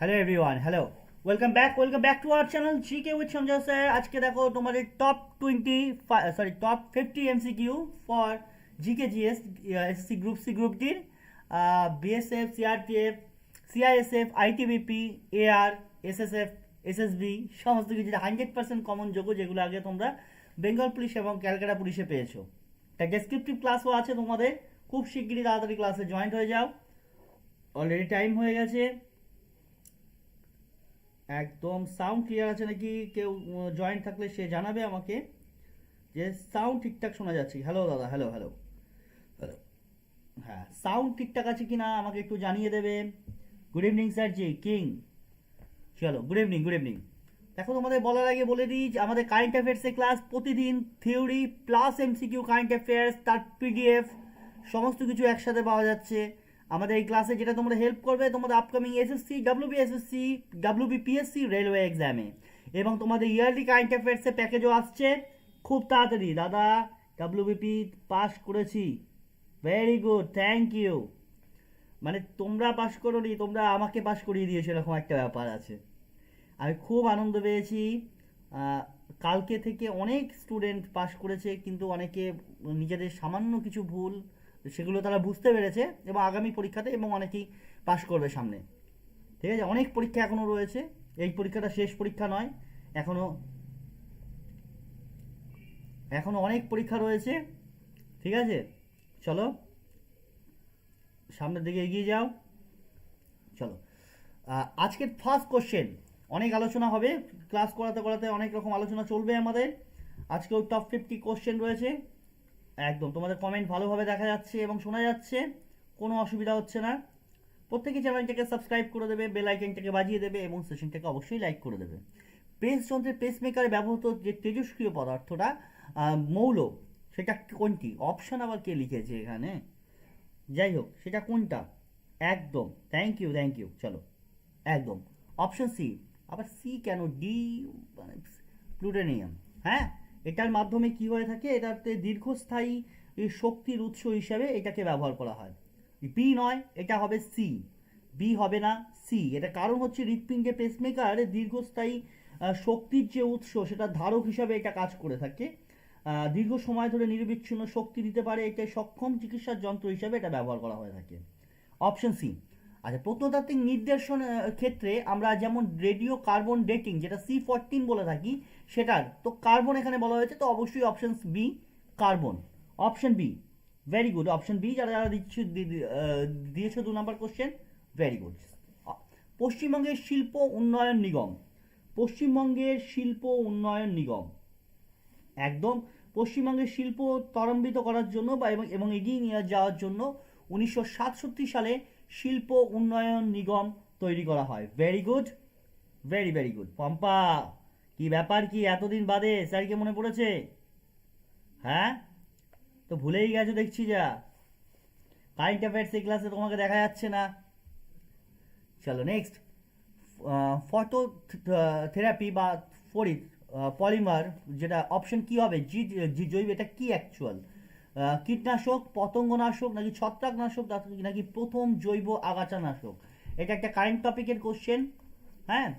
Hello everyone hello welcome back welcome back to our channel GK with Sanjay sir আজকে দেখো তোমাদের top twenty sorry top fifty MCQ for GK GS SC group C group ডির BSF CRPF CISF ITBP AR SSF SSB সমস্ত কিছু। Hundred percent common যোগ্য, যেগুলো আগে তোমরা বেঙ্গল পুলিশ এবং ক্যালকাটা পুলিশে পেয়েছ। তা ডেসক্রিপটিভ ক্লাসও আছে তোমাদের। খুব শিগগিরই তাড়াতাড়ি ক্লাসে জয়েন্ট হয়ে যাও। অলরেডি টাইম হয়ে গেছে। একদম সাউন্ড ক্লিয়ার আছে নাকি? কেউ জয়েন্ট থাকলে সে জানাবে আমাকে যে সাউন্ড ঠিকঠাক শোনা যাচ্ছে। হ্যালো দাদা হ্যালো হ্যালো হ্যালো হ্যাঁ সাউন্ড ঠিকঠাক আছে কি না আমাকে একটু জানিয়ে দেবে। গুড ইভিনিং স্যার জি কিং চলো গুড ইভিনিং গুড ইভিনিং দেখো, তোমাদের বলার আগে বলে দিই যে আমাদের কারেন্ট অ্যাফেয়ার্সের ক্লাস প্রতিদিন theory plus MCQ current affairs তার পিডিএফ সমস্ত কিছু একসাথে পাওয়া যাচ্ছে। আমাদের এই ক্লাসে যেটা তোমরা হেল্প করবে, তোমাদের upcoming SSC WB SSC WB PSC railway এক্সামে এবং তোমাদের ইয়ারলি কারেন্ট অ্যাফেয়ার্সের প্যাকেজও আসছে। খুব তাড়াতাড়ি। দাদা ডাব্লিউবিপি পাস করেছি। ভেরি গুড থ্যাংক ইউ মানে তোমরা পাস করোনি, তোমরা আমাকে পাস করিয়ে দিয়েছ, এরকম একটা ব্যাপার আছে। আমি খুব আনন্দ পেয়েছি। কালকে থেকে অনেক স্টুডেন্ট পাস করেছে, কিন্তু অনেকে নিজেদের সামান্য কিছু ভুল সেগুলো তারা বুঝতে পেরেছে এবং আগামী পরীক্ষাতে এবং অনেকেই পাশ করবে সামনে। ঠিক আছে? অনেক পরীক্ষা এখনও রয়েছে। এই পরীক্ষাটা শেষ পরীক্ষা নয় এখনও এখনও অনেক পরীক্ষা রয়েছে। ঠিক আছে? চলো, সামনের দিকে এগিয়ে যাও। চলো। আজকের ফার্স্ট কোশ্চেন অনেক আলোচনা হবে। ক্লাস করাতে করাতে অনেক রকম আলোচনা চলবে আমাদের। আজকেও টপ ফিফটি কোশ্চেন রয়েছে। একদম। তোমাদের কমেন্ট ভালোভাবে দেখা যাচ্ছে এবং শোনা যাচ্ছে, কোনো অসুবিধা হচ্ছে না। প্রত্যেকে চ্যানেলটাকে সাবস্ক্রাইব করে দেবে বেল আইকনটাকে বাজিয়ে দেবে এবং সেশনটাকে অবশ্যই লাইক করে দেবে। প্রেস যন্ত্রের প্রেস মেকারে ব্যবহৃত যে তেজস্ক্রিয় পদার্থটা মৌল, সেটা কোনটি? অপশান আবার কে লিখেছে এখানে? যাই হোক, সেটা কোনটা? একদম। থ্যাংক ইউ থ্যাংক ইউ চলো। একদম। অপশন সি আবার সি কেন? ডি মানে প্লুটোনিয়াম হ্যাঁ? এটার মাধ্যমে কি হয়ে থাকে? এটাতে দীর্ঘস্থায়ী শক্তির উৎস হিসাবে এটাকে ব্যবহার করা হয়। বি নয়, এটা হবে সি বি হবে না সি এটা কারণ হচ্ছে হৃৎপিণ্ডে পেসমেকার দীর্ঘস্থায়ী শক্তির যে উৎস, সেটা ধারক হিসাবে এটা কাজ করে থাকে। দীর্ঘ সময় ধরে নিরবিচ্ছিন্ন শক্তি দিতে পারে এটা সক্ষম চিকিৎসার যন্ত্র হিসাবে এটা ব্যবহার করা হয়ে থাকে। অপশন সি আচ্ছা প্রত্নতাত্ত্বিক নির্দেশন ক্ষেত্রে আমরা যেমন রেডিও কার্বন ডেটিং, যেটা সি ফোরটিন বলে থাকি সেটার তো কার্বন এখানে বলা হয়েছে, তো অবশ্যই option B carbon option B very good option B যারা যারা দিচ্ছে দিয়েছ দু নম্বর কোশ্চেন ভেরি গুড পশ্চিমবঙ্গের শিল্প উন্নয়ন নিগম, পশ্চিমবঙ্গের শিল্প উন্নয়ন নিগম, একদম পশ্চিমবঙ্গের শিল্প ত্বরান্বিত করার জন্য বা এবং এবং এগিয়ে নিয়ে যাওয়ার জন্য উনিশশো সাতষট্টি সালে শিল্প উন্নয়ন নিগম তৈরি করা হয়। Very good very very good Pampa! কি ব্যাপার কি এতদিন বাদে? স্যারকে মনে পড়েছে? হ্যাঁ? তো ভুলেই গেছো দেখছি যা। কারেন্ট অ্যাফেয়ার্স এই ক্লাসে তোমাকে দেখা যাচ্ছে না। চলো নেক্সট ফটো থেরাপি বা ফরিদ পলিমার যেটা অপশন কি হবে? জি জি জৈব, এটা কি অ্যাকচুয়াল কীটনাশক, পতঙ্গনাশক নাকি ছত্রাকনাশক নাকি প্রথম জৈব আগাছানাশক? এটা একটা কারেন্ট টপিকের কোশ্চেন হ্যাঁ?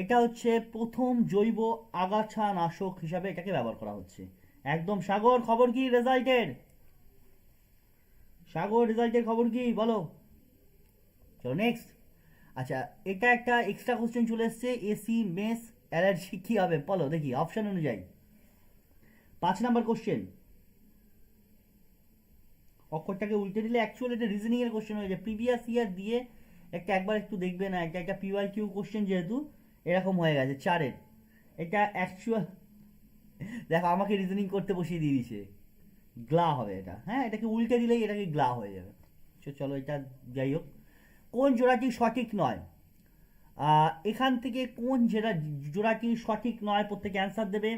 এটা হচ্ছে প্রথম জৈব আগাছানাশক হিসাবে এটাকে ব্যবহার করা হচ্ছে। একদম সাগর, খবর কি রেজাল্টের? সাগর রেজাল্টের খবর কি? বলো। চলো নেক্সট আচ্ছা এটা একটা এক্সট্রা কোশ্চেন চলে এসছে এসি মেস অ্যালার্জি কি হবে? বলো দেখি অপশন অনুযায়ী। পাঁচ নাম্বার কোশ্চেন অক্ষরটাকে উল্টে দিলে অ্যাকচুয়ালি এটা রিজনিং এর কোশ্চেন হয়ে যায়। প্রিভিয়াস ইয়ার দিয়ে একটা একবার একটু দেখবে না, একটা একটা পিওয়াই কিউ কোশ্চেন যেহেতু এরকম হয়ে গেছে, চারের। এটা অ্যাকচুয়াল দেখো, আমাকে রিজনিং করতে বসিয়ে দিয়ে দিয়েছে। গ্লা হবে এটা। হ্যাঁ এটাকে উল্টে দিলেই এটাকে গ্লা হয়ে যাবে। চলো এটা যাই হোক। কোন জোড়াটি সঠিক নয়? এখান থেকে কোন জেরা জোড়াটি সঠিক নয় প্রত্যেকে অ্যান্সার দেবে।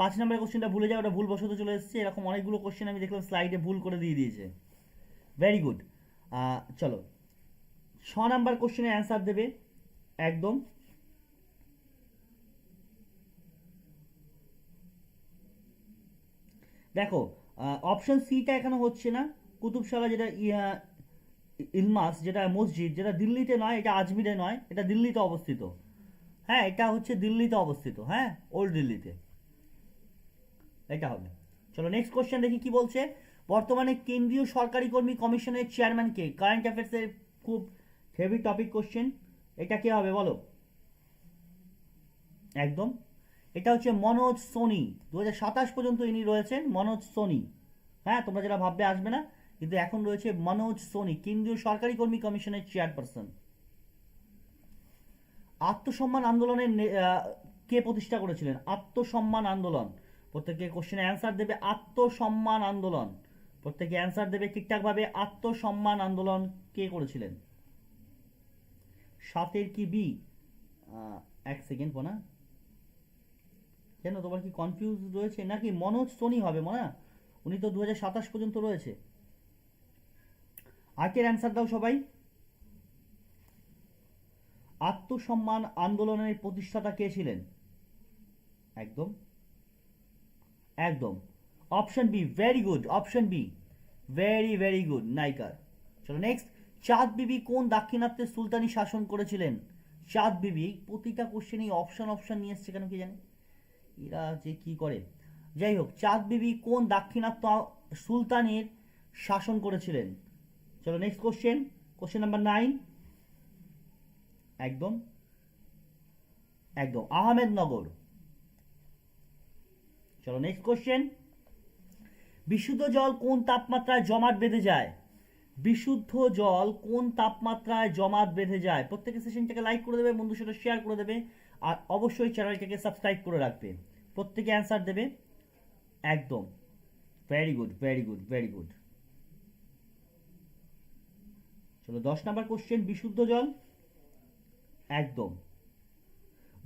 পাঁচ নম্বরের কোশ্চেনটা ভুলে যাও ওটা ভুল বসতে চলে এসেছে। এরকম অনেকগুলো কোশ্চেন আমি দেখলাম স্লাইডে ভুল করে দিয়ে দিয়েছে। ভেরি গুড চলো। ছ নাম্বার কোশ্চেনের অ্যান্সার দেবে। একদম। দেখো অপশন সিটা এখানে হচ্ছে না। কুতুবশালা যেটা ইলমাস, যেটা মসজিদ, যেটা দিল্লিতে নয়, এটা আজমিরে নয়, এটা দিল্লিতে অবস্থিত। হ্যাঁ এটা হচ্ছে দিল্লিতে অবস্থিত হ্যাঁ ওল্ড দিল্লিতে এটা হবে। চলো নেক্সট কোশ্চেন দেখি কি বলছে। বর্তমানে কেন্দ্রীয় সরকারি কর্মী কমিশনের চেয়ারম্যান কে? কারেন্ট অ্যাফেয়ার্সের খুব হেভি টপিক কোশ্চেন এটা কে হবে বলো? একদম। এটা হচ্ছে মনোজ সোনি। দু হাজার সাতাশ পর্যন্ত ইনি রয়েছেন মনোজ সোনি। হ্যাঁ তোমরা যেটা ভাববে আসবে না, কিন্তু এখন রয়েছে মনোজ সোনি, কেন্দ্রীয় সরকারি কর্মী কমিশনের চেয়ারপারসন। আত্মসম্মান আন্দোলনের কে প্রতিষ্ঠা করেছিলেন? আত্মসম্মান আন্দোলন। প্রত্যেকে কোশ্চেনে অ্যান্সার দেবে আত্মসম্মান আন্দোলন। প্রত্যেকে অ্যান্সার দেবে ঠিকঠাকভাবে আত্মসম্মান আন্দোলন কে করেছিলেন? সাতের কি বি? এক সেকেন্ড পোনা কেন তোমার কি কনফিউজ রয়েছে? নাকি মনোজ সোনি হবে, মনে? উনি তো দু হাজার সাতাশ পর্যন্ত রয়েছে। আজকের অ্যান্সার দাও সবাই? আত্মসম্মান আন্দোলনের প্রতিষ্ঠাতা কে ছিলেন? একদম। একদম। Option B very good option B very very good নাইকার চলো নেক্সট চাঁদ বিবি কোন দাক্ষিণাত্যের সুলতানি শাসন করেছিলেন? চাঁদ বিবি এই প্রতিটা কোশ্চেনই অপশন অপশন নিয়ে এসছে কেন কি জানে? এরা যে কি করে? যাই হোক, চাঁদ বিবি কোন দাক্ষিণাত্য সুলতানের শাসন করেছিলেন? চলো next question question number nine একদম একদম, আহমেদনগর। চলো নেক্সট কোশ্চেন বিশুদ্ধ জল কোন তাপমাত্রায় জমাট বেঁধে যায়? বিশুদ্ধ জল কোন তাপমাত্রায় জমাট বেঁধে যায়? প্রত্যেকের সেশনটাকে লাইক করে দেবে, বন্ধুর সাথে শেয়ার করে দেবে। আর অবশ্যই চ্যানেলটাকে সাবস্ক্রাইব করে রাখবে প্রত্যেকে অ্যান্সার দেবে। একদম। Very good very good very good চলো দশ নাম্বার কোশ্চেন বিশুদ্ধ জল? একদম।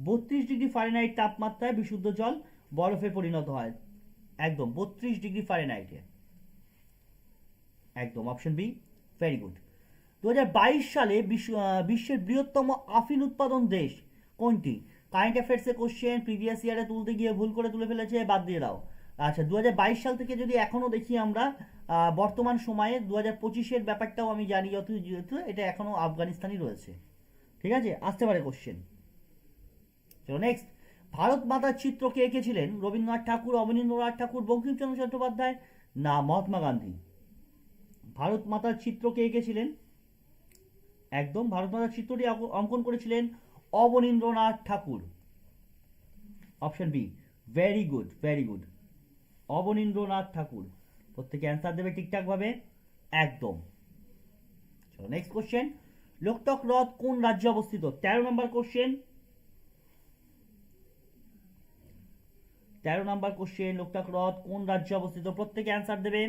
বত্রিশ ডিগ্রি ফারেনহাইট তাপমাত্রায় বিশুদ্ধ জল বরফে পরিণত হয়। একদম, বত্রিশ ডিগ্রি ফারেনহাইটে একদম অপশন বি ভেরি গুড দু হাজার বাইশ সালে বিশ্বের বৃহত্তম আফিন উৎপাদন দেশ কোনটি? কারেন্ট অ্যাফেয়ার্সে কোশ্চেন প্রিভিয়াস ইয়ারে তুলতে গিয়ে ভুল করে তুলে ফেলেছে, বাদ দিয়ে দাও। আচ্ছা দু হাজার বাইশ সাল থেকে যদি এখনও দেখি আমরা বর্তমান সময়ে দু হাজার পঁচিশের ব্যাপারটাও আমি জানি যত যেহেতু এটা এখনও আফগানিস্তানই রয়েছে। ঠিক আছে? আসতে পারে কোশ্চেন চলো নেক্সট ভারত মাতার চিত্র কে এঁকেছিলেন? রবীন্দ্রনাথ ঠাকুর, অবনীন্দ্রনাথ ঠাকুর, বঙ্কিমচন্দ্র চট্টোপাধ্যায় না মহাত্মা গান্ধী? ভারত মাতার চিত্র কে এঁকেছিলেন? একদম, ভারত মাতার চিত্রটি অঙ্ক- অঙ্কন করেছিলেন Abanindranath Tagore. Option B very good very good Abanindranath Tagore. প্রত্যেকে অ্যান্সার দেবে ঠিকঠাকভাবে? একদম। চলো নেক্সট কোশ্চেন লোকটক হ্রদ কোন রাজ্যে অবস্থিত? তেরো নম্বর কোশ্চেন তেরো নম্বর কোশ্চেন লোকটাক হ্রদ কোন রাজ্যে অবস্থিত? প্রত্যেকে অ্যান্সার দেবে।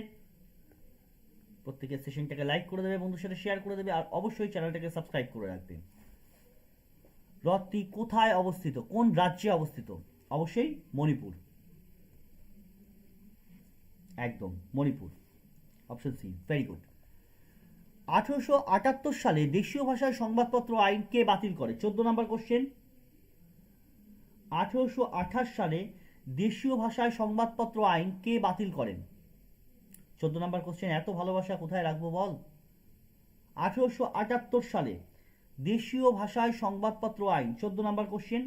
প্রত্যেকের সেশনটাকে লাইক করে দেবে, বন্ধুর সাথে শেয়ার করে দেবে, আর অবশ্যই চ্যানেলটাকে সাবস্ক্রাইব করে রাখবে। হ্রদটি কোথায় অবস্থিত? কোন রাজ্যে অবস্থিত? অবশ্যই মণিপুর। একদম, Manipur. Option C very good আঠারোশো আটাত্তর সালে দেশীয় ভাষায় সংবাদপত্র আইন কে বাতিল করে? চোদ্দ নম্বর কোশ্চেন আঠারোশো আঠাশ সালে দেশীয় ভাষায় সংবাদপত্র আইন কে বাতিল করেন? চোদ্দ নম্বর কোশ্চেন এত ভালোবাসা কোথায় রাখব বল? আঠারোশো আটাত্তর সালে দেশীয় ভাষায় সংবাদপত্র আইন, চোদ্দ নম্বর কোশ্চেন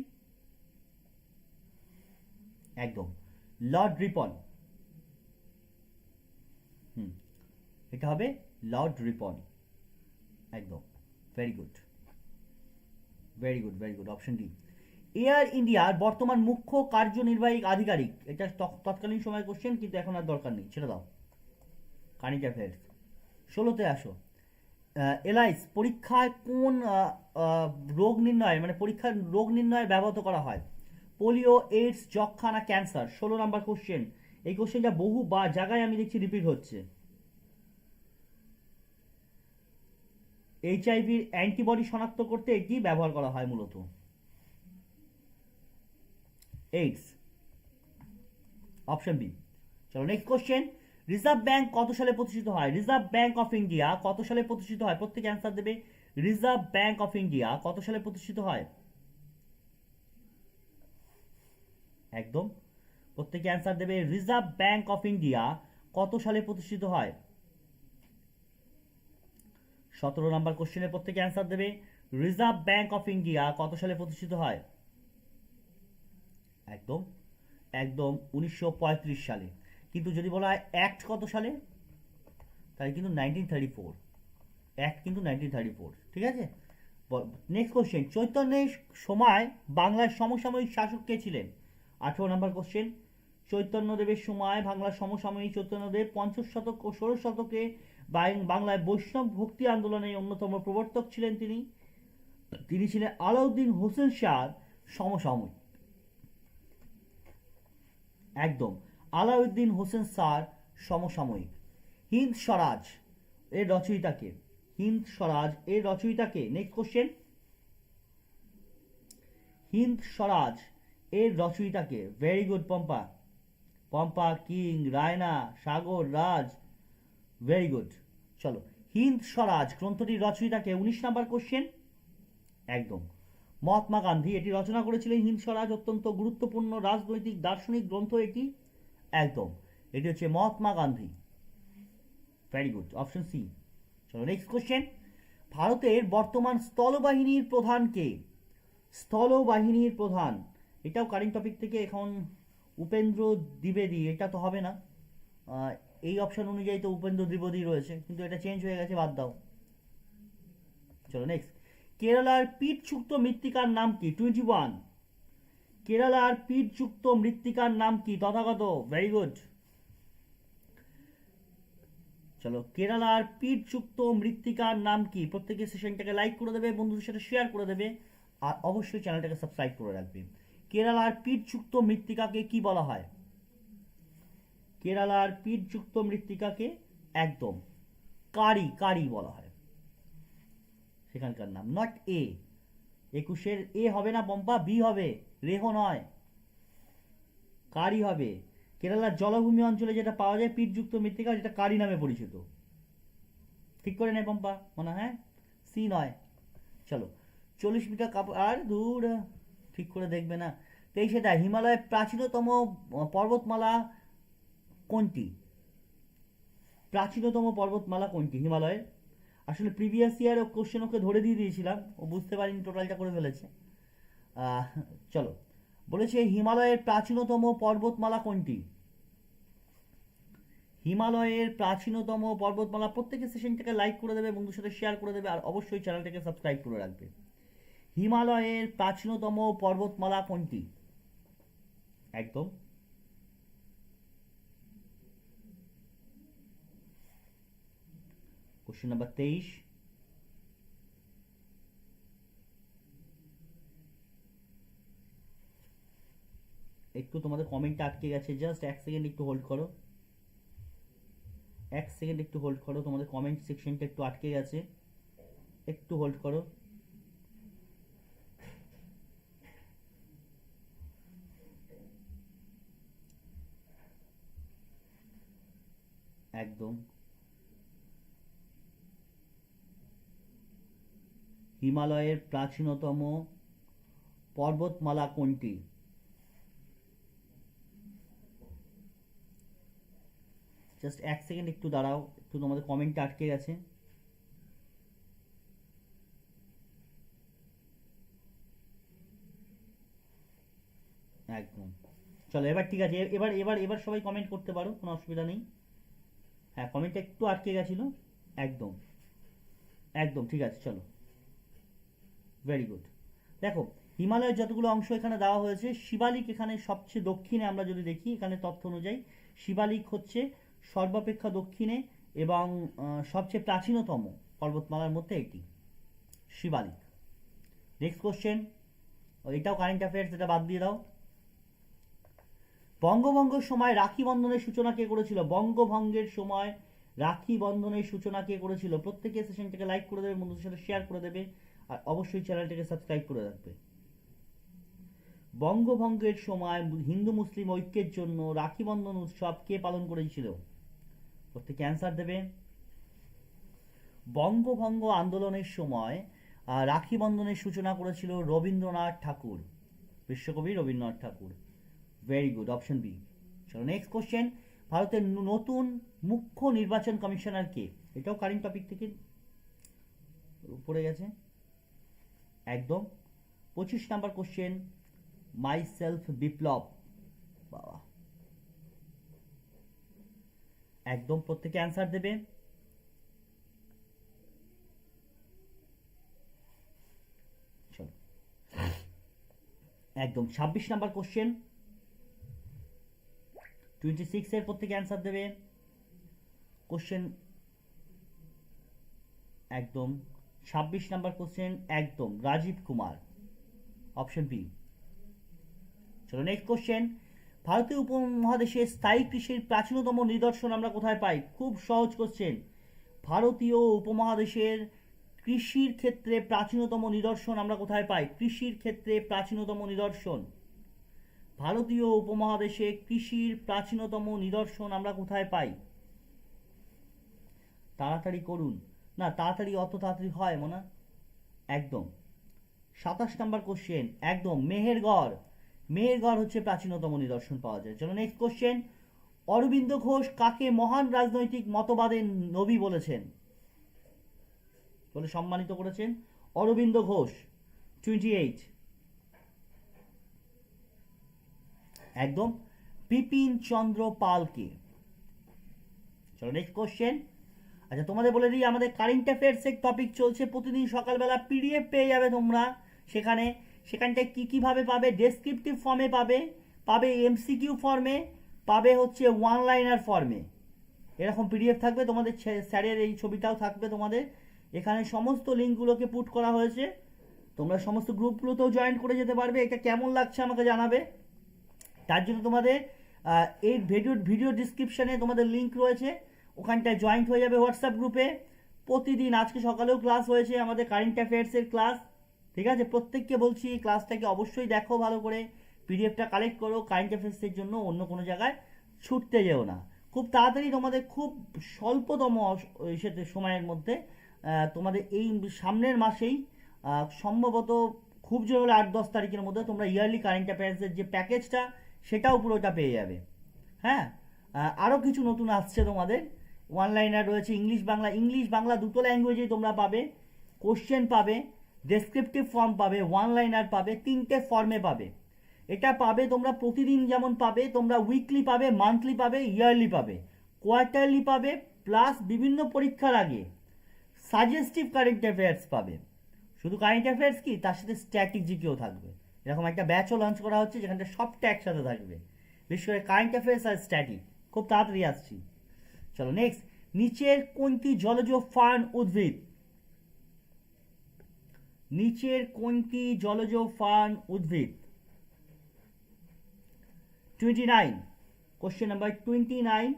একদম। লর্ড রিপন হুম, এটা হবে লর্ড রিপন একদম। Very good very good very good option D air ইন্ডিয়ার বর্তমান মুখ্য কার্যনির্বাহী আধিকারিক, এটা তৎকালীন সময় কোশ্চেন কিন্তু এখন আর দরকার নেই। ছেড়ে দাও। কারেন্ট অ্যাফেয়ার্স ষোলোতে আসো। এলআইস পরীক্ষায় কোন রোগ নির্ণয় মানে পরীক্ষার রোগ নির্ণয়ে ব্যবহৃত করা হয়? পোলিও, এইডস যক্ষা না ক্যান্সার? ষোলো নাম্বার কোশ্চেন এই কোশ্চেনটা বহু বা জায়গায় আমি দেখছি রিপিট হচ্ছে। এইচআইভির অ্যান্টিবডি শনাক্ত করতে এটি ব্যবহার করা হয় মূলত? এইডস অপশন বি চলো নেক্সট কোশ্চেন রিজার্ভ ব্যাংক কত সালে প্রতিষ্ঠিত হয়? রিজার্ভ ব্যাংক অফ ইন্ডিয়া কত সালে প্রতিষ্ঠিত হয়? প্রত্যেকে অ্যান্সার দেবে। রিজার্ভ ব্যাংক অফ ইন্ডিয়া কত সালে প্রতিষ্ঠিত হয়? একদম। প্রত্যেকে অ্যান্সার দেবে। রিজার্ভ ব্যাংক অফ ইন্ডিয়া কত সালে প্রতিষ্ঠিত হয়? সতেরো নম্বর কোশ্চেনের প্রত্যেকে অ্যান্সার দেবে। রিজার্ভ ব্যাংক অফ ইন্ডিয়া কত সালে প্রতিষ্ঠিত হয়? একদম। একদম উনিশশো পঁয়ত্রিশ সালে। কিন্তু যদি বলা হয় অ্যাক্ট কত সালে? তাহলে কিন্তু নাইনটিন থার্টি ফোর অ্যাক্ট কিন্তু নাইনটিন থার্টি ফোর ঠিক আছে? নেক্সট কোশ্চেন চৈতন্যের সময় বাংলার সমসাময়িক শাসক কে ছিলেন? আঠেরো নম্বর কোশ্চেন চৈতন্যদেবের সময় বাংলার সমসাময়িক চৈতন্যদেব পঞ্চাশ শতক ও ষোড়শ শতকে বাংলায় বৈষ্ণব ভক্তি আন্দোলনের অন্যতম প্রবর্তক ছিলেন তিনি। তিনি ছিলেন আলাউদ্দিন হোসেন শাহ সমসাময়িক। একদম। আলাউদ্দিন হোসেন স্যার সমসাময়িক। হিন্দ স্বরাজ এর রচয়িতাকে হিন্দ স্বরাজ এর রচয়িতাকে নেক্সট কোশ্চেন হিন্দ স্বরাজ এর রচয়িতাকে very good Pampa. Pampa, King, Raina, Sagar, Raj. Very good চলো। হিন্দ স্বরাজ গ্রন্থটির রচয়িতাকে উনিশ নাম্বার কোশ্চেন একদম। মহাত্মা গান্ধী এটি রচনা করেছিলেন। হিন্দ স্বরাজ অত্যন্ত গুরুত্বপূর্ণ রাজনৈতিক দার্শনিক গ্রন্থ এটি। একদম। এটি হচ্ছে Mahatma Gandhi. Very good option C চলো নেক্সট কোশ্চেন ভারতের বর্তমান স্থলবাহিনীর প্রধান কে? স্থলবাহিনীর প্রধান। এটাও কারেন্ট টপিক থেকে এখন উপেন্দ্র দ্বিবেদী। এটা তো হবে না। এই অপশন অনুযায়ী তো উপেন্দ্র দ্বিবেদী রয়েছে। কিন্তু এটা চেঞ্জ হয়ে গেছে, বাদ দাও। চলো নেক্সট কেরালার পিঠযুক্ত মৃত্তিকার নাম কি? টোয়েন্টি ওয়ান কেরালার পিঠযুক্ত মৃত্তিকার নাম কি? তথাগত ভেরি গুড চলো, কেরালার পিঠযুক্ত মৃত্তিকার নাম কি? প্রত্যেকে সেশনটাকে লাইক করে দেবে, বন্ধুদের সাথে শেয়ার করে দেবে, আর অবশ্যই চ্যানেলটাকে সাবস্ক্রাইব করে রাখবে। কেরালার পিঠযুক্ত মৃত্তিকাকে কি বলা হয়? কেরালার পিঠযুক্ত মৃত্তিকাকে একদম কারি কারি বলা হয়। সেখানকার নাম নট এ একুশের এ হবে না পম্পা বি হবে, রেহ নয়, কারি হবে। কেরালার জলভূমি অঞ্চলে যেটা পাওয়া যায় পিঠযুক্ত মৃত্তিকা, যেটা কারি নামে পরিচিত। ঠিক করে নেয় পম্পা মনে হয়? সি নয়। চলো, চল্লিশ মিটার কাপ আর দূর, ঠিক করে দেখবে না। তেইশে দেয় হিমালয়ের প্রাচীনতম পর্বতমালা কোনটি? প্রাচীনতম পর্বতমালা কোনটি, হিমালয়ের? আসলে প্রিভিয়াস ইয়ার ও কোশ্চেন ওকে ধরে দিয়ে দিয়েছিলাম। ও বুঝতে পারিনি টোটালটা করে ফেলেছে। চলো। বলেছে, হিমালয়ের প্রাচীনতম পর্বতমালা কোনটি? হিমালয়ের প্রাচীনতম পর্বতমালা প্রত্যেকের সেশনটাকে লাইক করে দেবে, বন্ধুর সাথে শেয়ার করে দেবে, আর অবশ্যই চ্যানেলটাকে সাবস্ক্রাইব করে রাখবে। হিমালয়ের প্রাচীনতম পর্বতমালা কোনটি? একদম। কোশ্চেন নাম্বার তেইশ একটু তোমাদের কমেন্টটা আটকে গেছে জাস্ট এক সেকেন্ড একটু হোল্ড করো। এক সেকেন্ড একটু হোল্ড করো, তোমাদের কমেন্ট সেকশনটা একটু আটকে গেছে। একটু হোল্ড করো। একদম। হিমালয়ের প্রাচীনতম পর্বতমালা কোনটি? জাস্ট এক সেকেন্ড একটু দাঁড়াও, একটু তোমাদের কমেন্টটা আটকে গেছে। একদম। চলো, এবার ঠিক আছে, এবার এবার এবার সবাই কমেন্ট করতে পারো, কোনো অসুবিধা নেই। হ্যাঁ কমেন্টটা একটু আটকে গেছিল। একদম। একদম, ঠিক আছে, চলো। ভেরি গুড দেখো, হিমালয়ের যতগুলো অংশ এখানে দেওয়া হয়েছে, শিবালিক এখানে সবচেয়ে দক্ষিণে আমরা যদি দেখি, এখানে তথ্য অনুযায়ী শিবালিক হচ্ছে সর্বাপেক্ষা দক্ষিণে এবং সবচেয়ে প্রাচীনতম পর্বতমালার মধ্যে এটি শিবালিক। নেক্সট কোশ্চেন এটাও কারেন্ট অ্যাফেয়ার্স এটা বাদ দিয়ে দাও। বঙ্গভঙ্গের সময় রাখি বন্ধনের সূচনা কে করেছিল? বঙ্গভঙ্গের সময় রাখি বন্ধনের সূচনা কে করেছিল? প্রত্যেকে সেশনটাকে লাইক করে দেবে, বন্ধুদের সাথে শেয়ার করে দেবে। আর অবশ্যই চ্যানেলটাকে সাবস্ক্রাইব করে রাখবে। বঙ্গভঙ্গের সময় হিন্দু মুসলিম ঐক্যের জন্য রাখি বন্ধন উৎসব কে পালন করেছিল? প্রত্যেকে অ্যান্সার দেবে। বঙ্গভঙ্গ আন্দোলনের সময় রাখি বন্ধনের সূচনা করেছিল রবীন্দ্রনাথ ঠাকুর, বিশ্বকবি Rabindranath Tagore. Very good option B চলো নেক্সট কোশ্চেন ভারতের নতুন মুখ্য নির্বাচন কমিশনার কে? এটাও কারেন্ট টপিক থেকে পড়ে গেছে। একদম। পঁচিশ number question myself Biplab. বাবা। একদম প্রত্যেকে অ্যান্সার দেবে। একদম। ছাব্বিশ নাম্বার কোশ্চেন টোয়েন্টি সিক্স এর প্রত্যেকে অ্যান্সার দেবে। কোশ্চেন একদম। ছাব্বিশ নাম্বার কোশ্চেন একদম রাজীব কুমার। অপশন বি চলো নেক্সট কোশ্চেন ভারতীয় উপমহাদেশে স্থায়ী কৃষির প্রাচীনতম নিদর্শন আমরা কোথায় পাই? খুব সহজ কোশ্চেন ভারতীয় উপমহাদেশের কৃষির ক্ষেত্রে প্রাচীনতম নিদর্শন আমরা কোথায় পাই? কৃষির ক্ষেত্রে প্রাচীনতম নিদর্শন। ভারতীয় উপমহাদেশে কৃষির প্রাচীনতম নিদর্শন আমরা কোথায় পাই? তাড়াতাড়ি করুন। না, তাড়াতাড়ি, অত তাড়াতাড়ি হয়, মনে? একদম। সাতাশ নাম্বার কোশ্চেন একদম, মেহেরগড়। মেহেরগড় হচ্ছে প্রাচীনতম নিদর্শন পাওয়া যায়। চলো নেক্সট কোশ্চেন অরবিন্দ ঘোষ কাকে মহান রাজনৈতিক মতবাদের নবী বলেছেন? বলে সম্মানিত করেছেন অরবিন্দ ঘোষ টোয়েন্টি এইট একদম বিপিন চন্দ্র পালকে। চলো নেক্সট কোশ্চেন আচ্ছা তোমাদের বলে দিই, আমাদের কারেন্ট অ্যাফেয়ার্স এর টপিক চলছে, প্রতিদিন সকালবেলা পিডিএফ পেয়ে যাবে তোমরা সেখানে। সেখানটায় কী কীভাবে পাবে? ডেসক্রিপটিভ ফর্মে পাবে পাবে এমসিকিউ ফর্মে পাবে হচ্ছে ওয়ান লাইনার ফর্মে এরকম পিডিএফ থাকবে, তোমাদের স্যারের এই ছবিটাও থাকবে তোমাদের। এখানে সমস্ত লিঙ্কগুলোকে পুট করা হয়েছে। তোমরা সমস্ত গ্রুপগুলোতেও জয়েন করে যেতে পারবে। এটা কেমন লাগছে আমাকে জানাবে। তার জন্য তোমাদের এই ভিডিও ভিডিও ডিসক্রিপশনে তোমাদের লিঙ্ক রয়েছে। ওখানটায় জয়েন্ট হয়ে যাবে হোয়াটসঅ্যাপ গ্রুপে প্রতিদিন, আজকে সকালেও ক্লাস হয়েছে আমাদের কারেন্ট অ্যাফেয়ার্সের ক্লাস ঠিক আছে? প্রত্যেককে বলছি ক্লাসটাকে অবশ্যই দেখো ভালো করে। পিডিএফটা কালেক্ট করো কারেন্ট অ্যাফেয়ার্সের জন্য অন্য কোনো জায়গায় ছুটতে যেও না। খুব তাড়াতাড়ি তোমাদের খুব স্বল্পতম ইসেতে, সময়ের মধ্যে তোমাদের এই সামনের মাসেই সম্ভবত খুব জোর হলে আট, দশ তারিখের মধ্যে তোমরা ইয়ারলি কারেন্ট অ্যাফেয়ার্সের যে প্যাকেজটা সেটাও পুরোটা পেয়ে যাবে। হ্যাঁ? আরও কিছু নতুন আসছে তোমাদের। ওয়ান লাইনার রয়েছে ইংলিশ বাংলা ইংলিশ বাংলা দুটো ল্যাঙ্গুয়েজেই তোমরা পাবে কোশ্চেন পাবে ডেসক্রিপটিভ ফর্ম পাবে ওয়ান লাইনার পাবে, তিনটে ফর্মে পাবে। এটা পাবে তোমরা প্রতিদিন যেমন পাবে, তোমরা উইকলি পাবে মান্থলি পাবে ইয়ারলি পাবে। কোয়ার্টারলি পাবে প্লাস বিভিন্ন পরীক্ষার আগে সাজেস্টিভ কারেন্ট অ্যাফেয়ার্স পাবে। শুধু কারেন্ট অ্যাফেয়ার্স কি? তার সাথে স্ট্যাটিক জিকেও থাকবে। এরকম একটা ব্যাচও লঞ্চ করা হচ্ছে, যেখানটা সবটা একসাথে থাকবে। বিশেষ করে কারেন্ট অ্যাফেয়ার্স আর স্ট্যাটিক খুব তাড়াতাড়ি আসছি। চলো নেক্সট নিচের কোনটি জলজ ফার্ন উদ্ভিদ? নিচের কোনটি জলজ ফার্ন উদ্ভিদ? Twenty nine question number twenty nine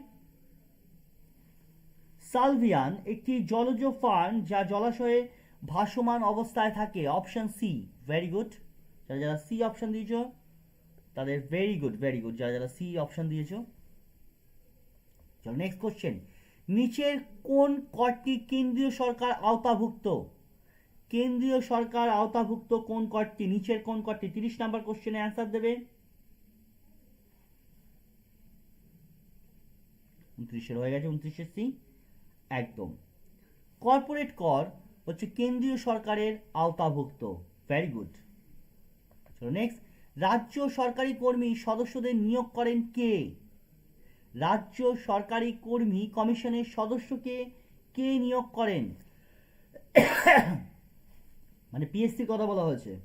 salvinia একটি জলজ ফার্ন যা জলাশয়ে ভাসমান অবস্থায় থাকে অপশন সি ভেরি গুড যারা যারা সি অপশন দিয়েছ, তাদের ভেরি গুড ভেরি গুড যারা যারা সি অপশন দিয়েছ চলো নেক্সট কোশ্চেন নিচের কোন করটি কেন্দ্রীয় সরকার আওতাভুক্ত? কেন্দ্রীয় সরকার আওতাভুক্ত কোন করটি নিচের কোন করটি তিরিশ নাম্বার কোশ্চেনে অ্যান্সার দেবে। উনত্রিশের হয়ে গেছে, উনত্রিশের সি। একদম। কর্পোরেট কর হচ্ছে কেন্দ্রীয় সরকারের আওতাভুক্ত। ভেরি গুড চলো নেক্সট রাজ্য সরকারি কর্মী সদস্যদের নিয়োগ করেন কে? রাজ্য সরকারি কর্মী কমিশনের সদস্যকে কে নিয়োগ করেন? মানে পিএসসি কথা বলা হয়েছে।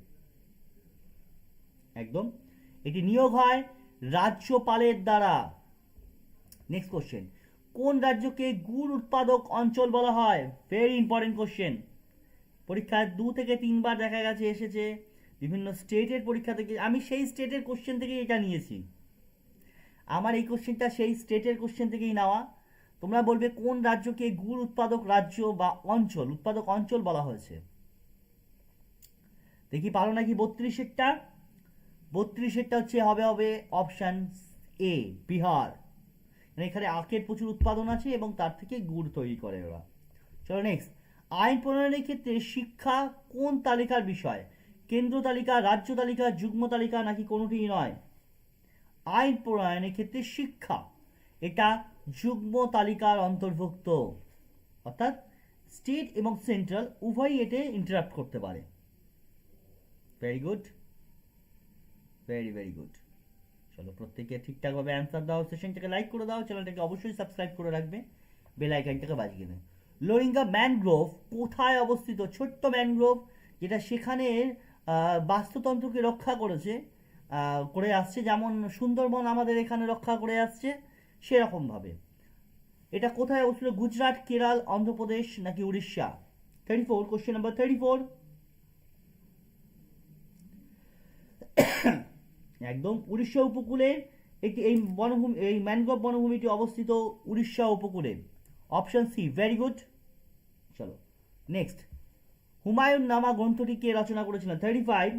একদম। এটি নিয়োগ হয় রাজ্যপালের দ্বারা। নেক্সট কোশ্চেন কোন রাজ্যকে গুড় উৎপাদক অঞ্চল বলা হয়? ভেরি ইম্পর্টেন্ট কোশ্চেন পরীক্ষায় দু থেকে তিনবার দেখা গেছে, এসেছে। বিভিন্ন স্টেটের পরীক্ষা থেকে, আমি সেই স্টেটের কোশ্চেন থেকেই এটা নিয়েছি। আমার এই কোশ্চেনটা সেই স্টেটের কোশ্চেন থেকেই নেওয়া। তোমরা বলবে কোন রাজ্যকে গুড় উৎপাদক রাজ্য বা অঞ্চল, উৎপাদক অঞ্চল বলা হয়েছে? দেখি পারো নাকি বত্রিশেরটা? বত্রিশেরটা হচ্ছে হবে হবে অপশান এ বিহার। এখানে আখের প্রচুর উৎপাদন আছে এবং তার থেকে গুড় তৈরি করে ওরা। চলো নেক্সট আইন প্রণয়নের ক্ষেত্রে শিক্ষা কোন তালিকার বিষয়? কেন্দ্র তালিকা, রাজ্য তালিকা, যুগ্ম তালিকা নাকি কোনোটিই নয়? আইন প্রণয়নের ক্ষেত্রে শিক্ষা। এটা যুগ্ম তালিকার অন্তর্ভুক্ত। অর্থাৎ স্টেট এবং সেন্ট্রাল উভয়ই এতে ইন্টারাপ্ট করতে পারে। Very good very very good চলো প্রত্যেকে ঠিকঠাকভাবে অ্যান্সার দাও সেশনটাকে লাইক করে দাও চ্যানেলটাকে অবশ্যই সাবস্ক্রাইব করে রাখবে। বেল আইকনটাকে বাজিয়ে দেবে। লোরিঙ্গা ম্যানগ্রোভ কোথায় অবস্থিত? ছোট্ট ম্যানগ্রোভ যেটা সেখানে বাস্তুতন্ত্রকে রক্ষা করেছে। করে আসছে। যেমন সুন্দরবন আমাদের এখানে রক্ষা করে আসছে, সেরকমভাবে। এটা কোথায় অবস্থিত? গুজরাট, কেরাল, অন্ধ্রপ্রদেশ নাকি Orissa? Thirty four question number thirty four একদম উড়িষ্যা উপকূলে একটি এই বনভূমি, এই ম্যানগ্রোভ বনভূমিটি অবস্থিত উড়িষ্যা উপকূলে। অপশন সি ভেরি গুড চলো নেক্সট হুমায়ুন নামা গ্রন্থটি কে রচনা করেছিলেন? থার্টি ফাইভ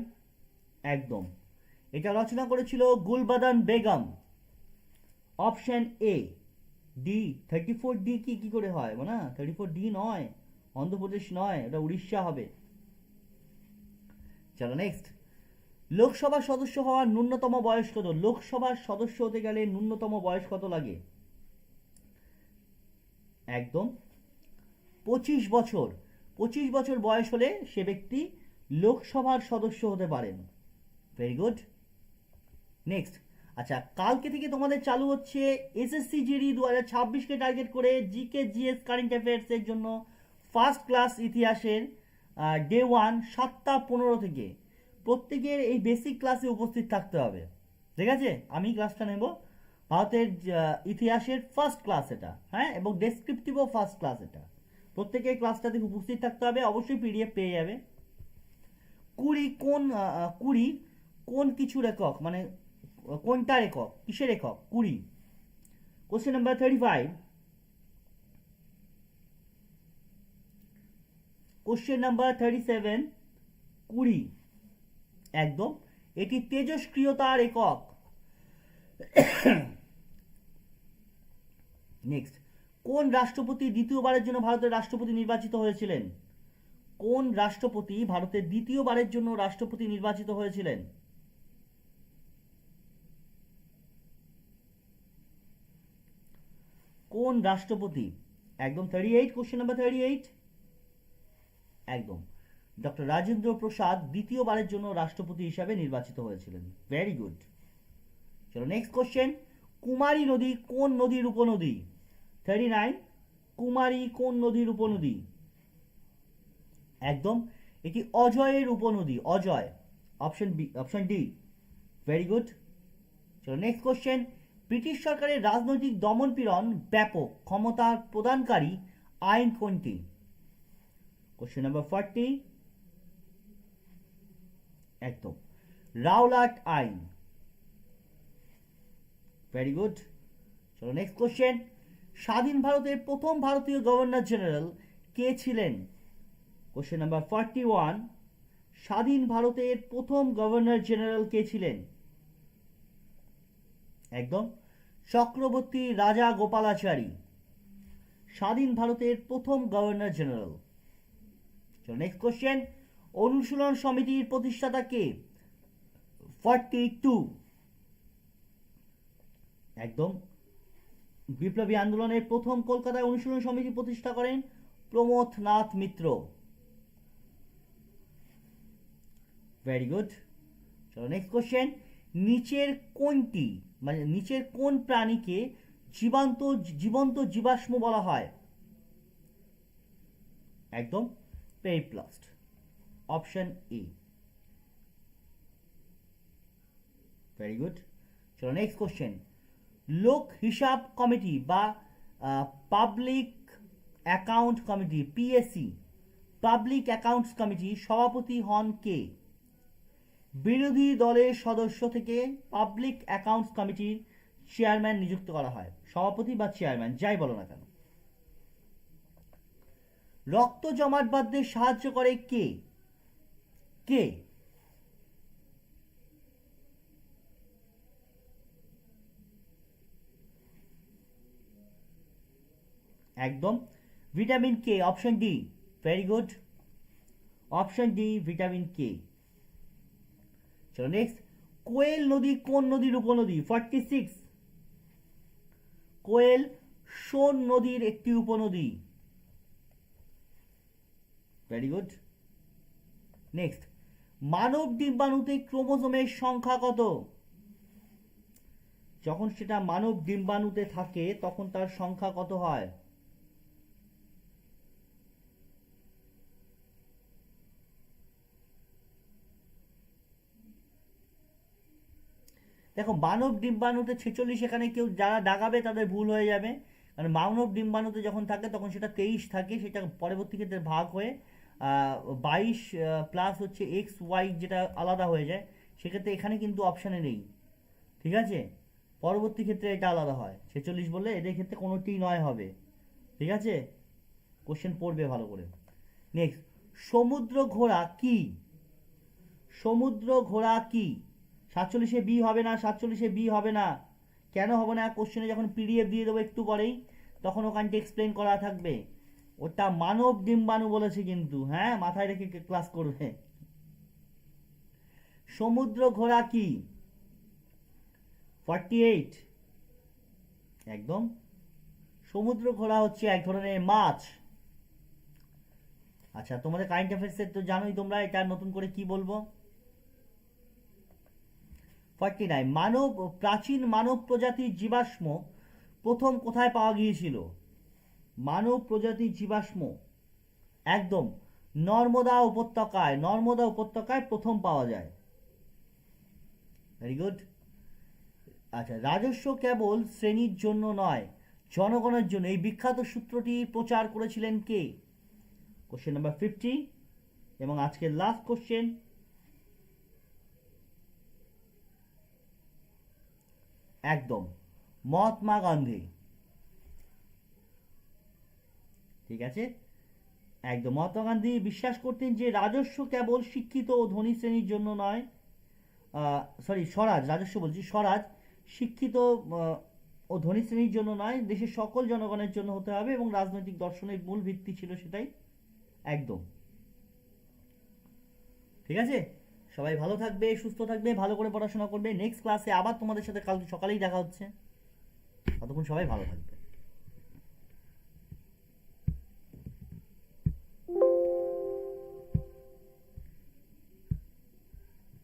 একদম। এটা রচনা করেছিল Gulbadan Begum. Option A, D thirty four D কি কি করে হয়? না থার্টি ফোর ডি নয়, অন্ধ্রপ্রদেশ নয়, এটা উড়িষ্যা হবে। চলো নেক্সট লোকসভার সদস্য হওয়ার ন্যূনতম বয়স কত? লোকসভার সদস্য হতে গেলে ন্যূনতম বয়স কত লাগে? একদম পঁচিশ বছর। পঁচিশ বছর বয়স হলে সে ব্যক্তি লোকসভার সদস্য হতে পারেন। ভেরি গুড নেক্সট আচ্ছা কালকে থেকে তোমাদের চালু হচ্ছে এসএসসি জিডি দু হাজার ছাব্বিশকে টার্গেট করে জিকে জিএস কারেন্ট অ্যাফেয়ার্সের জন্য ফার্স্ট ক্লাস ইতিহাসের ডে ওয়ান সাতটা পনেরো থেকে। প্রত্যেকের এই বেসিক ক্লাসে উপস্থিত থাকতে হবে। ঠিক আছে? আমি ক্লাসটা নেব। ভারতের ইতিহাসের ফার্স্ট ক্লাস এটা হ্যাঁ? এবং ডেসক্রিপটিভও ফার্স্ট ক্লাস এটা। প্রত্যেকের ক্লাসটাতে উপস্থিত থাকতে হবে। অবশ্যই পিডিএফ পেয়ে যাবে। কুড়ি কোন কুড়ি কোন কিছু একক মানে কোনটার একক কিসের একক কুড়ি। Question number thirty five question number thirty seven কুড়ি। একদম। এটি তেজস্ক্রিয়তার একক নেক্সট কোন রাষ্ট্রপতি দ্বিতীয়বারের জন্য ভারতের রাষ্ট্রপতি নির্বাচিত হয়েছিলেন? কোন রাষ্ট্রপতি ভারতের দ্বিতীয়বারের জন্য রাষ্ট্রপতি নির্বাচিত হয়েছিলেন? কোন রাষ্ট্রপতি? একদম thirty eight question number thirty eight একদম। ডক্টর রাজেন্দ্র প্রসাদ দ্বিতীয়বারের জন্য রাষ্ট্রপতি হিসাবে নির্বাচিত হয়েছিলেন। ভেরি গুড চলো নেক্সট কোশ্চেন কুমারী নদী কোন নদীর উপনদী? থার্টি নাইন কুমারী কোন নদীর উপনদী? একদম। এটি অজয়ের উপনদী। Ajay. Option B option D very good চলো নেক্সট কোশ্চেন ব্রিটিশ সরকারের রাজনৈতিক দমনপীড়ন ব্যাপক ক্ষমতা প্রদানকারী আইন কোনটি? কোশ্চেন নাম্বার ফর্টি একদম। রাওলাট আইন। ভেরি গুড চলো নেক্সট কোশ্চেন স্বাধীন ভারতের প্রথম ভারতীয় গভর্নর জেনারেল কে ছিলেন? কোশ্চেন নাম্বার ফর্টি ওয়ান স্বাধীন ভারতের প্রথম গভর্নর জেনারেল কে ছিলেন? একদম, চক্রবর্তী রাজা গোপালাচারী, স্বাধীন ভারতের প্রথম গভর্নর জেনারেল নেক্সট কোশ্চেন অনুশীলন সমিতির প্রতিষ্ঠাতা কে? ফর্টি টু একদম, বিপ্লবী আন্দোলনের প্রথম কলকাতায় অনুশীলন সমিতি প্রতিষ্ঠা করেন প্রমথ নাথ মিত্র। ভেরি গুড চলো নেক্সট কোশ্চেন নিচের কোনটি? মানে নিচের কোন প্রাণীকে জীবান্ত, জীবন্ত জীবাশ্ম বলা হয়? একদম periplast. Option A. Very good চলো নেক্সট কোশ্চেন লোক হিসাব কমিটি বা public account committee PSC public accounts committee সভাপতি হন কে? বিরোধী দলের সদস্য থেকে পাবলিক অ্যাকাউন্টস কমিটির চেয়ারম্যান নিযুক্ত করা হয়। সভাপতি বা চেয়ারম্যান, যাই বলো না কেন? রক্ত জমাট বাঁধতে সাহায্য করে কে? কে? একদম। Vitamin K? Option D, very good. Option D, vitamin K. চলো নেক্সট কোয়েল নদী কোন নদীর উপনদী ফর্টি সিক্স কোয়েল সোন নদীর একটি উপনদী ভেরি গুড নেক্সট মানব ডিম্বাণুতে ক্রোমোজোমের সংখ্যা কত? যখন সেটা মানব ডিম্বাণুতে থাকে, তখন তার সংখ্যা কত হয়? দেখো মানব ডিম্বাণুতে ছেচল্লিশ এখানে কেউ যারা দাগাবে তাদের ভুল হয়ে যাবে। কারণ মানব ডিম্বাণুতে যখন থাকে, তখন সেটা তেইশ থাকে, সেটা পরবর্তী ক্ষেত্রে ভাগ হয়ে বাইশ প্লাস হচ্ছে এক্স ওয়াই যেটা আলাদা হয়ে যায়, সেক্ষেত্রে এখানে কিন্তু অপশানে নেই। ঠিক আছে? পরবর্তী ক্ষেত্রে এটা আলাদা হয়। ছেচল্লিশ বললে এদের ক্ষেত্রে কোনোটি নয় হবে। ঠিক আছে? কোশ্চেন পড়বে ভালো করে। নেক্সট সমুদ্র ঘোড়া কি? সমুদ্র ঘোড়া কি? সাতচল্লিশে বি হবে না, সাতচল্লিশে বি হবে না। কেন হবে না? কোশ্চেনে যখন পিডিএফ দিয়ে দেবো একটু পরেই, তখন ওখানটা এক্সপ্লেন করা থাকবে। ওটা মানব ডিম্বাণু বলেছে কিন্তু হ্যাঁ? মাথায় রেখে ক্লাস করবে। সমুদ্র ঘোড়া কি? ফর্টি এইট একদম। সমুদ্র ঘোড়া হচ্ছে এক ধরনের মাছ। আচ্ছা তোমাদের কারেন্ট অ্যাফেয়ার্সের তো জানোই তোমরা, এটা নতুন করে কি বলব? ফর্টি নাইন মানব, প্রাচীন মানব প্রজাতির জীবাশ্ম প্রথম কোথায় পাওয়া গিয়েছিল? মানব প্রজাতির জীবাশ্ম। একদম, নর্মদা উপত্যকায় নর্মদা উপত্যকায় প্রথম পাওয়া যায়। ভেরি গুড আচ্ছা রাজস্ব কেবল শ্রেণির জন্য নয়, জনগণের জন্য। এই বিখ্যাত সূত্রটি প্রচার করেছিলেন কে? কোশ্চেন নাম্বার ফিফটি এবং আজকের লাস্ট কোশ্চেন একদম। মহাত্মা গান্ধী। ঠিক আছে? একদম। মহাত্মা গান্ধী বিশ্বাস করতেন যে রাজস্ব কেবল শিক্ষিত ও ধনী শ্রেণির জন্য নয় সরি স্বরাজ, রাজস্ব বলছি স্বরাজ শিক্ষিত ও ধনী শ্রেণির জন্য নয়, দেশের সকল জনগণের জন্য হতে হবে এবং রাজনৈতিক দর্শনের মূল ভিত্তি ছিল সেটাই। একদম। ঠিক আছে? সবাই ভালো থাকবে, সুস্থ থাকবে, ভালো করে পড়াশোনা করবে। নেক্সট ক্লাসে আবার তোমাদের সাথে কাল সকালেই দেখা হচ্ছে। ততক্ষণ সবাই ভালো থাকবে।